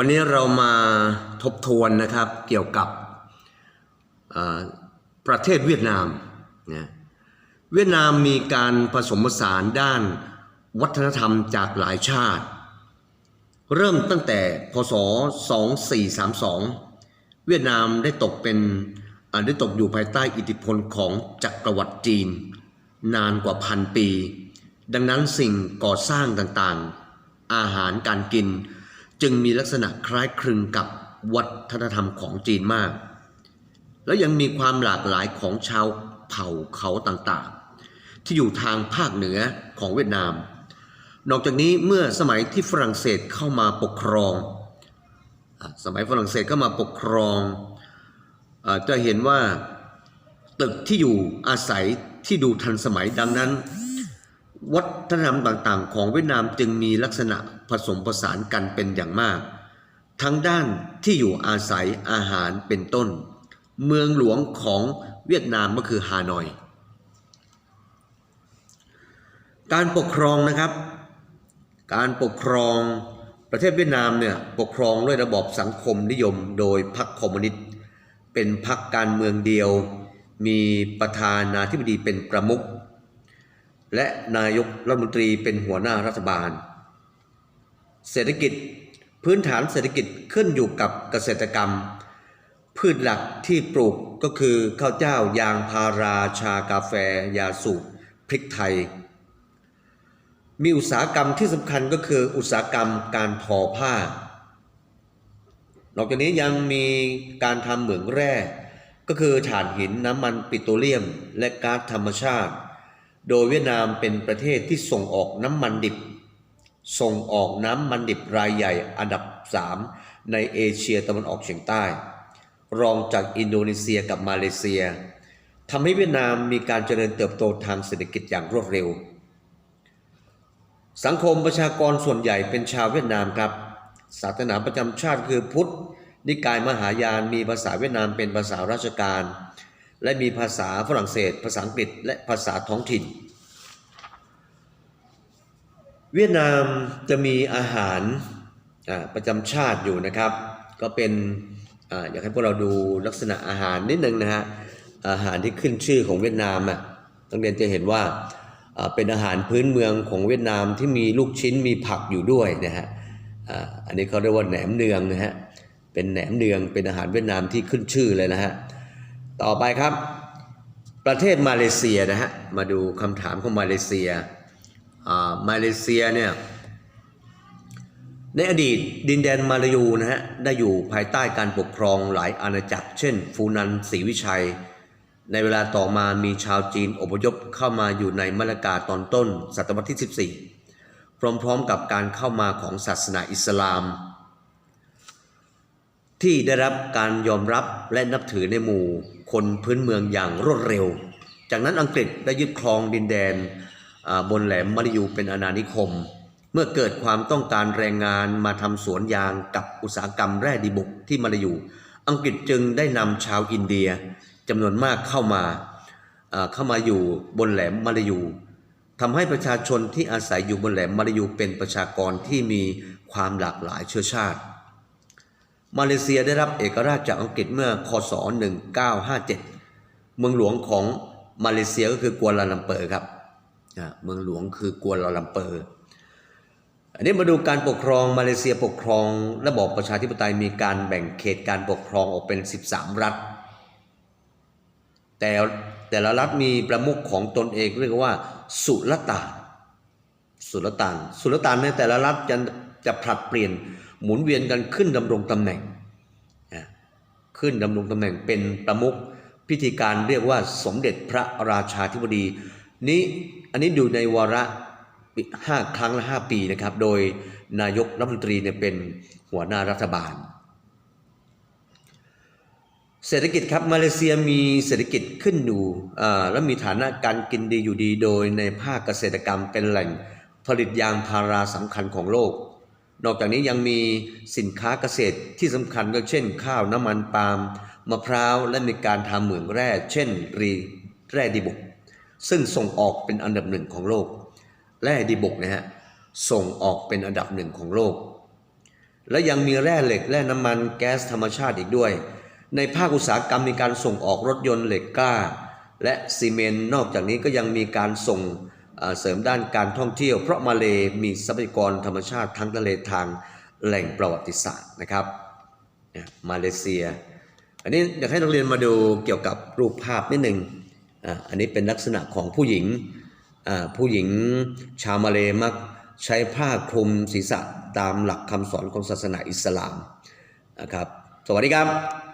วันนี้เรามาทบทวนนะครับเกี่ยวกับประเทศเวียดนามนะเวียดนามมีการผสมผสานด้านวัฒนธรรมจากหลายชาติ เริ่มตั้งแต่พศ 2432 เวียดนามได้ตกเป็นได้ตกอยู่ภายใต้อิทธิพลของจักรวรรดิจีน นานกว่าพันปี ดังนั้นสิ่งก่อสร้างต่างๆ อาหารการกิน จึงมีลักษณะคล้ายคลึงกับวัฒนธรรมของจีนมาก แล้วยังมีความหลากหลายของชาวเผ่าเขาต่างๆ ที่อยู่ทางภาคเหนือของเวียดนาม นอกจากนี้เมื่อสมัยที่ฝรั่งเศสเข้ามาปกครอง สมัยฝรั่งเศสเข้ามาปกครองอจะเห็นว่าตึกที่อยู่อาศัยที่ดูทันสมัยดังนั้น วัฒนธรรมต่างๆ ของเวียดนามจึงมีลักษณะผสมผสานกันเป็นอย่างมาก ทั้งด้านที่อยู่อาศัยอาหารเป็นต้น เมืองหลวงของเวียดนามก็คือฮานอย การปกครองนะครับ การปกครองประเทศเวียดนามเนี่ยปกครองด้วยระบอบสังคมนิยมโดยพรรคคอมมิวนิสต์เป็นพรรคการเมืองเดียว มีประธานาธิบดีเป็นประมุข และนายกรัฐมนตรีเป็นหัวหน้ารัฐบาล เศรษฐกิจพื้นฐานเศรษฐกิจขึ้นอยู่กับเกษตรกรรม พืชหลักที่ปลูกก็คือข้าวเจ้ายางพาราชากาแฟ ยาสูบพริกไทย มีอุตสาหกรรมที่สำคัญก็คืออุตสาหกรรมการทอผ้านอกจากนี้ยังมีการทำเหมืองแร่ ก็คือถ่านหินน้ำมันปิโตรเลียม และก๊าซธรรมชาติ โดยเวียดนามเป็นประเทศที่ส่งออกน้ำมันดิบ ส่งออกน้ำมันดิบรายใหญ่อันดับ 3 ในเอเชียตะวันออกเฉียงใต้ รองจากอินโดนีเซียกับมาเลเซียทำให้เวียดนามมีการเจริญเติบโตทางเศรษฐกิจอย่างรวดเร็ว สังคมประชากรส่วนใหญ่เป็นชาวเวียดนามครับ ศาสนาประจำชาติคือพุทธ นิกายมหายานมีภาษาเวียดนามเป็นภาษาราชการ และมีภาษาฝรั่งเศส ภาษาอังกฤษ และภาษาท้องถิ่น เวียดนามจะมีอาหารประจำชาติอยู่นะครับ ก็เป็นออยากให้พวกเราดูลักษณะอาหารนิดนึงนะฮะอาหารที่ขึ้นชื่อของเวียดนามอะต้องเรียนจะเห็นว่าเป็นอาหารพื้นเมืองของเวียดนามที่มีลูกชิ้นมีผักอยู่ด้วยนะฮะอันนี้เขาเรียกว่าแหนมเนืองนะฮะเป็นแหนมเนืองเป็นอาหารเวียดนามที่ขึ้นชื่อเลยนะฮะ ต่อไปครับ ประเทศมาเลเซียนะฮะมาดูคำถามของมาเลเซียมาเลเซียเนี่ยในอดีตดินแดนมาลายูนะฮะได้อยู่ภายใต้การปกครองหลายอาณาจักร เช่น ฟูนันศรีวิชัย ในเวลาต่อมามีชาวจีนอพยพเข้ามาอยู่ในมะละกาตอนต้นศตวรรษที่ 14 พร้อมๆกับการเข้ามาของศาสนาอิสลาม ที่ได้รับการยอมรับและนับถือในหมู่ คนพื้นเมืองอย่างรวดเร็ว จากนั้นอังกฤษได้ยึดครองดินแดนบนแหลมมาลายูเป็นอาณานิคม เมื่อเกิดความต้องการแรงงานมาทำสวนยางกับอุตสาหกรรมแร่ดิบุกที่มาลายู อังกฤษจึงได้นำชาวอินเดียจำนวนมากเข้ามาเข้ามาอยู่บนแหลมมาลายูทำให้ประชาชนที่อาศัยอยู่บนแหลมมาลายูเป็นประชากรที่มีความหลากหลายเชื้อชาติ มาเลเซียได้รับเอกราชจากอังกฤษเมื่อคศ 1957 เมืองหลวงของมาเลเซียก็คือกัวลาลัมเปอร์ครับอ่าเมืองหลวงคือกัวลาลัมเปอร์ อันนี้มาดูการปกครองมาเลเซียปกครอง ระบอบประชาธิปไตยมีการแบ่งเขตการปกครองออกเป็น 13 รัฐ แต่แต่ละรัฐมีประมุขของตนเองเรียกว่าสุลต่าน สุลต่าน สุลต่านในแต่ละรัฐจะจะผลัดเปลี่ยนหมุนเวียนกันขึ้นดำรงตำแหน่ง ขึ้นดำรงตำแหน่งเป็นประมุขพิธีการเรียกว่าสมเด็จพระราชาธิบดีนี้อันนี้อยู่ในวาระห้าครั้งละห้าปีนะครับ โดยนายกรัฐมนตรีเนี่ยเป็นหัวหน้ารัฐบาล เศรษฐกิจครับมาเลเซียมีเศรษฐกิจขึ้นอยู่และมีฐานะการกินดีอยู่ดี โดยในภาคเกษตรกรรมเป็นแหล่งผลิตยางพาราสำคัญของโลก นอกจากนี้ยังมีสินค้าเกษตรที่สำคัญก็เช่น ข้าวน้ำมันปาล์มมะพร้าวและมีการทำเหมืองแร่ เช่นรีแร่ดิบุก ซึ่งส่งออกเป็นอันดับหนึ่งของโลก แร่ดิบุกนะฮะส่งออกเป็นอันดับหนึ่งของโลก และยังมีแร่เหล็กและน้ำมันแก๊สธรรมชาติอีกด้วย ในภาคอุตสาหกรรมมีการส่งออกรถยนต์เหล็กกล้า และซีเมนต์นอกจากนี้ก็ยังมีการส่ง เสริมด้านการท่องเที่ยว เพราะมาเลมีทรัพยากรธรรมชาติทั้งทะเลทางแหล่งประวัติศาสตร์นะครับมาเลเซีย อันนี้อยากให้นักเรียนมาดูเกี่ยวกับรูปภาพนิดหนึ่งอันนี้เป็นลักษณะของผู้หญิงผู้หญิงชาวมาเลมักใช้ผ้าคลุมศีรษะตามหลักคำสอนของศาสนาอิสลามนะครับ สวัสดีครับ